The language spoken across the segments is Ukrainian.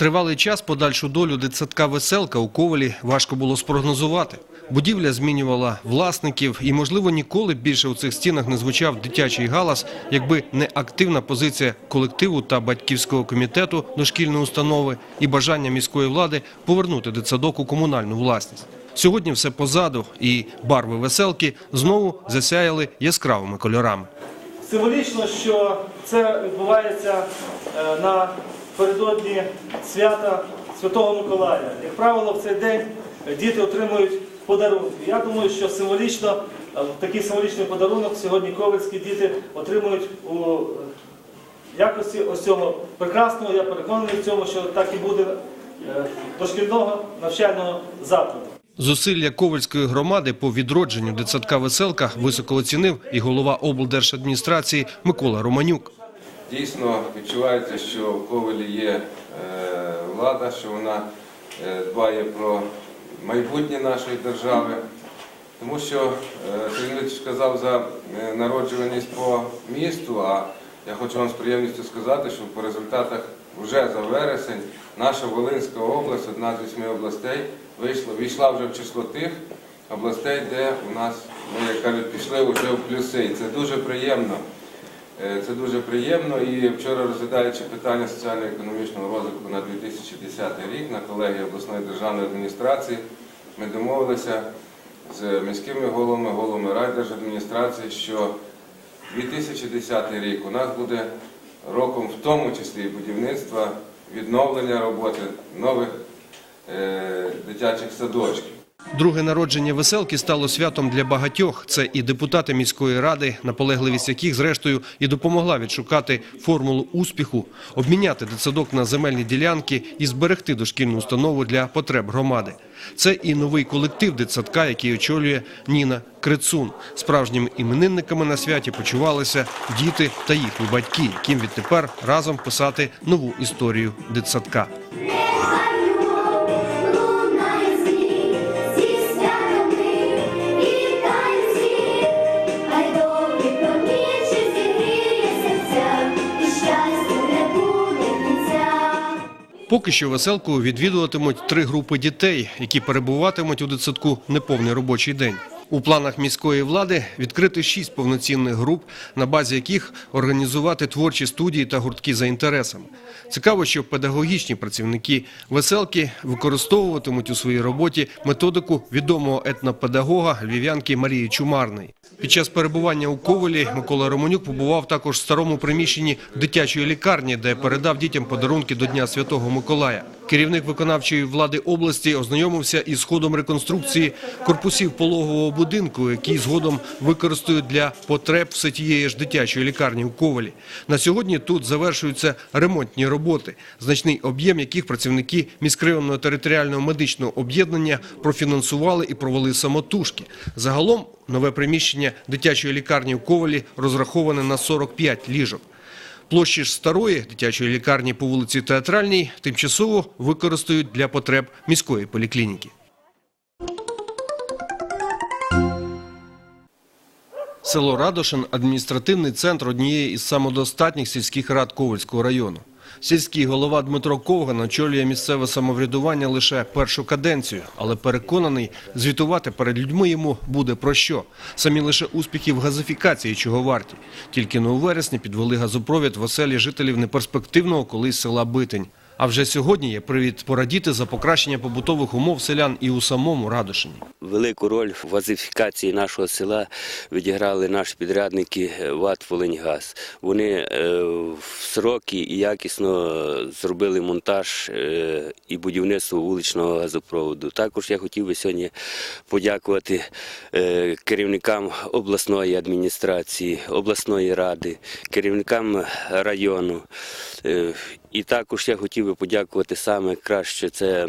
Тривалий час подальшу долю дитсадка «Веселка» у Ковалі важко було спрогнозувати. Будівля змінювала власників і, можливо, ніколи більше у цих стінах не звучав дитячий галас, якби не активна позиція колективу та батьківського комітету дошкільної установи і бажання міської влади повернути дитсадок у комунальну власність. Сьогодні все позаду, і барви «Веселки» знову засяяли яскравими кольорами. Символічно, що це відбувається е, напередодні свята Святого Миколая. Як правило, в цей день діти отримують подарунки. Я думаю, що символічно е, такий символічний подарунок сьогодні ковальські діти отримують у е, якості ось цього прекрасного. Я переконаний в цьому, що так і буде е, дошкільного навчального закладу. Зусилля Ковальської громади по відродженню дитсадка «Веселка» високо оцінив і голова облдержадміністрації Микола Романюк. Дійсно відчувається, що в Ковелі є е, влада, що вона е, дбає про майбутнє нашої держави. Тому що е, Сергій сказав за народжуваність по місту, а я хочу вам з приємністю сказати, що по результатах вже за вересень наша Волинська область, одна з вісьми областей, вийшла, війшла вже в число тих областей, де у нас, ну, як кажуть, пішли вже в плюси. І це дуже приємно. Е, Це дуже приємно і вчора розглядаючи питання соціально-економічного розвитку на 2010 рік на колегії обласної державної адміністрації, ми домовилися з міськими головами, головами райдержадміністрації, що 2010 рік у нас буде роком в тому числі будівництва, відновлення роботи нових е, дитячих садочків. Друге народження «Веселки» стало святом для багатьох. Це і депутати міської ради, наполегливість яких, зрештою, і допомогла відшукати формулу успіху, обміняти дитсадок на земельні ділянки і зберегти дошкільну установу для потреб громади. Це і новий колектив дитсадка, який очолює Ніна Крицун. Справжніми іменинниками на святі почувалися діти та їхні батьки, яким відтепер разом писати нову історію дитсадка. Поки що веселку відвідуватимуть три групи дітей, які перебуватимуть у дитсадку неповний робочий день. У планах міської влади відкрити шість повноцінних груп, на базі яких організувати творчі студії та гуртки за інтересами. Цікаво, що педагогічні працівники веселки використовуватимуть у своїй роботі методику відомого етнопедагога львів'янки Марії Чумарної. Під час перебування у Ковелі Микола Романюк побував також в старому приміщенні дитячої лікарні, де передав дітям подарунки до Дня Святого Миколая. Керівник виконавчої влади області ознайомився із ходом реконструкції корпусів пологового будинку, який згодом використають для потреб все тієї ж дитячої лікарні у Ковалі. На сьогодні тут завершуються ремонтні роботи, значний об'єм яких працівники міськрайонного територіального медичного об'єднання профінансували і провели самотужки. Загалом нове приміщення дитячої лікарні у Ковалі розраховане на 45 ліжок. Площі ж старої дитячої лікарні по вулиці Театральній тимчасово використають для потреб міської поліклініки. Село Радошин – адміністративний центр однієї із самодостатніх сільських рад Ковальського району. Сільський голова Дмитро Ковган очолює місцеве самоврядування лише першу каденцію, але переконаний, звітувати перед людьми йому буде про що. Самі лише успіхи в газифікації чого варті. Тільки на у вересні підвели газопровід в оселі жителів неперспективного колись села Битень. А вже сьогодні є привід порадіти за покращення побутових умов селян і у самому Радошині. Велику роль в газифікації нашого села відіграли наші підрядники ВАТ «Волиньгаз». Вони е, в сроки і якісно зробили монтаж е, і будівництво вуличного газопроводу. Також я хотів би сьогодні подякувати е, керівникам обласної адміністрації, обласної ради, керівникам району. І також я хотів би подякувати саме краще це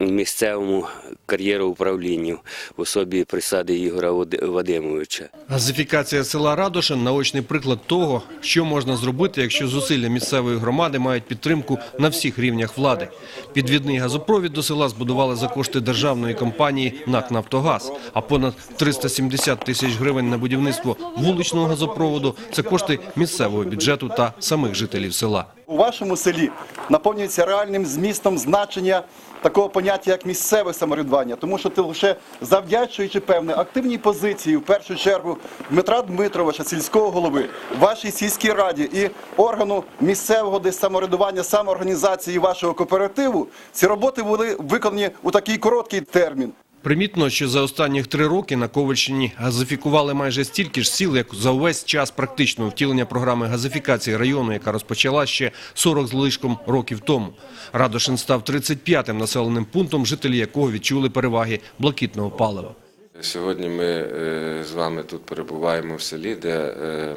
місцевому кар'єроуправлінню в особі присади Ігора Вад- Вадимовича. Газифікація села Радошин – наочний приклад того, що можна зробити, якщо зусилля місцевої громади мають підтримку на всіх рівнях влади. Підвідний газопровід до села збудували за кошти державної компанії НАК «Нафтогаз», а понад 370 тисяч гривень на будівництво вуличного газопроводу – це кошти місцевого бюджету та самих жителів села. У вашому селі наповнюється реальним змістом значення такого поняття, як місцеве самоврядування, тому що ти лише завдячуючи певне активній позиції, в першу чергу Дмитра Дмитровича, сільського голови, вашій сільській раді і органу місцевого десь самоврядування, самоорганізації вашого кооперативу, ці роботи були виконані у такий короткий термін. Примітно, що за останніх три роки на Ковальщині газифікували майже стільки ж сіл, як за увесь час практичного втілення програми газифікації району, яка розпочала ще 40 з лишком років тому. Радошин став 35-м населеним пунктом, жителі якого відчули переваги блакитного палива. Сьогодні ми е, з вами тут перебуваємо в селі, де е,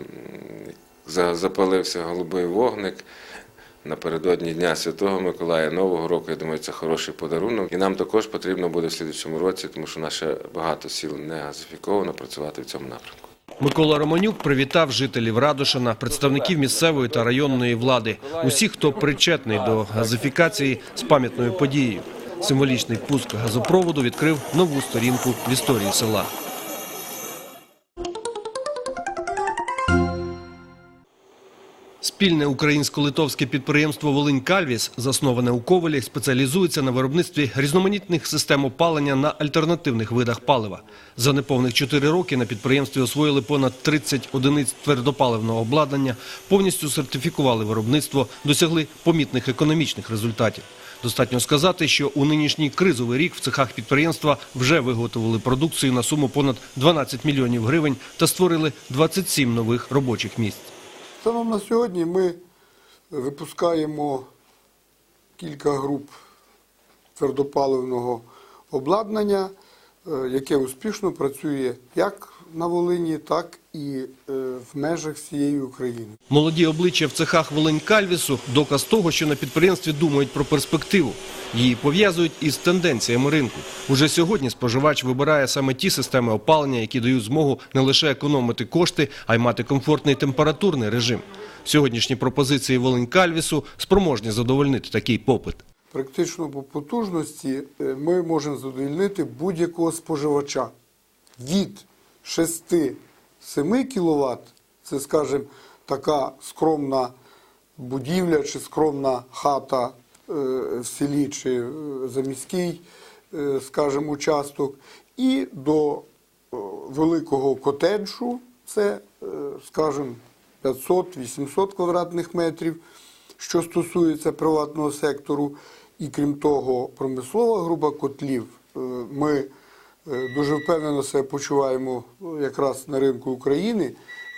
запалився голубий вогник. Напередодні Дня Святого Миколая, Нового року, я думаю, це хороший подарунок. І нам також потрібно буде в слідчому році, тому що наше багато сіл не газифіковано, працювати в цьому напрямку. Микола Романюк привітав жителів Радошина, представників місцевої та районної влади, усіх, хто причетний до газифікації з пам'ятною подією. Символічний пуск газопроводу відкрив нову сторінку в історії села. Спільне українсько-литовське підприємство Волинь Кальвіс, засноване у Ковелі, спеціалізується на виробництві різноманітних систем опалення на альтернативних видах палива. За неповних 4 роки на підприємстві освоїли понад 30 одиниць твердопаливного обладнання, повністю сертифікували виробництво, досягли помітних економічних результатів. Достатньо сказати, що у нинішній кризовий рік в цехах підприємства вже виготовили продукцію на суму понад 12 мільйонів гривень та створили 27 нових робочих місць. Станом на сьогодні ми випускаємо кілька груп твердопаливного обладнання, е, яке успішно працює як на Волині, так і е, в межах всієї України. Молоді обличчя в цехах Волинь Кальвісу – доказ того, що на підприємстві думають про перспективу. Її пов'язують із тенденціями ринку. Уже сьогодні споживач вибирає саме ті системи опалення, які дають змогу не лише економити кошти, а й мати комфортний температурний режим. Сьогоднішні пропозиції Волинь Кальвісу спроможні задовольнити такий попит. Практично по потужності е, ми можемо задовольнити будь-якого споживача від 6-7 кВт, це, скажімо, така скромна будівля чи скромна хата е, в селі чи е, заміський, е, скажімо, участок, і до великого котеджу, це, скажімо, 500-800 квадратних метрів, що стосується приватного сектору. І крім того, промислова група котлів. Ми дуже впевнено себе почуваємо е, якраз на ринку України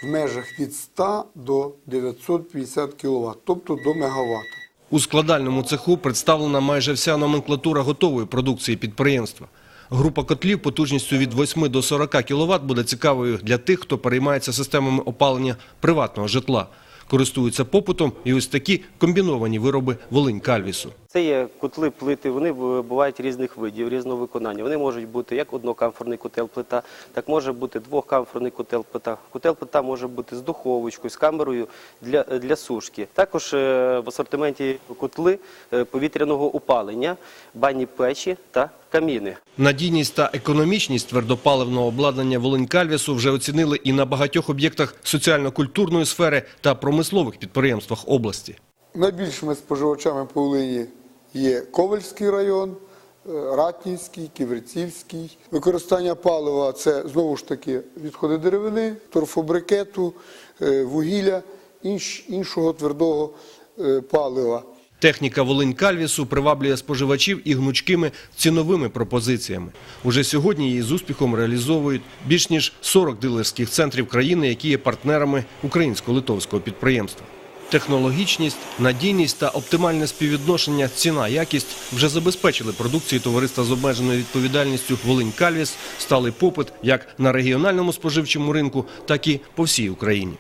в межах від 100 до 950 кВт, тобто до мегаватта. У складальному цеху представлена майже вся номенклатура готової продукції підприємства. Група котлів потужністю від 8 до 40 кВт буде цікавою для тих, хто переймається системами опалення приватного житла. Користуються попитом і ось такі комбіновані вироби Волинь Кальвісу. Це є котли плити, вони бувають різних видів, різного виконання. Вони можуть бути як однокамфорний котел плита, так може бути двохкамфорний котел плита. Котел плита може бути з духовочкою, з камерою для, для сушки. Також е, в асортименті котли е, повітряного опалення, банні печі та каміни. Надійність та економічність твердопаливного обладнання Волинь Кальвісу вже оцінили і на багатьох об'єктах соціально-культурної сфери та промислових підприємствах області. Найбільшими споживачами по Волині є Ковальський район, е, Ратнівський, Ківерцівський. Використання палива це знову ж таки відходи деревини, торфобрикету, е, вугілля, інш- іншого твердого е, палива. Техніка Волинь Кальвісу приваблює споживачів і гнучкими ціновими пропозиціями. Уже сьогодні її з успіхом реалізовують більш ніж 40 дилерських центрів країни, які є партнерами українсько-литовського підприємства. Технологічність, надійність та оптимальне співвідношення ціна-якість вже забезпечили продукції товариства з обмеженою відповідальністю Волинь Кальвіс сталий попит як на регіональному споживчому ринку, так і по всій Україні.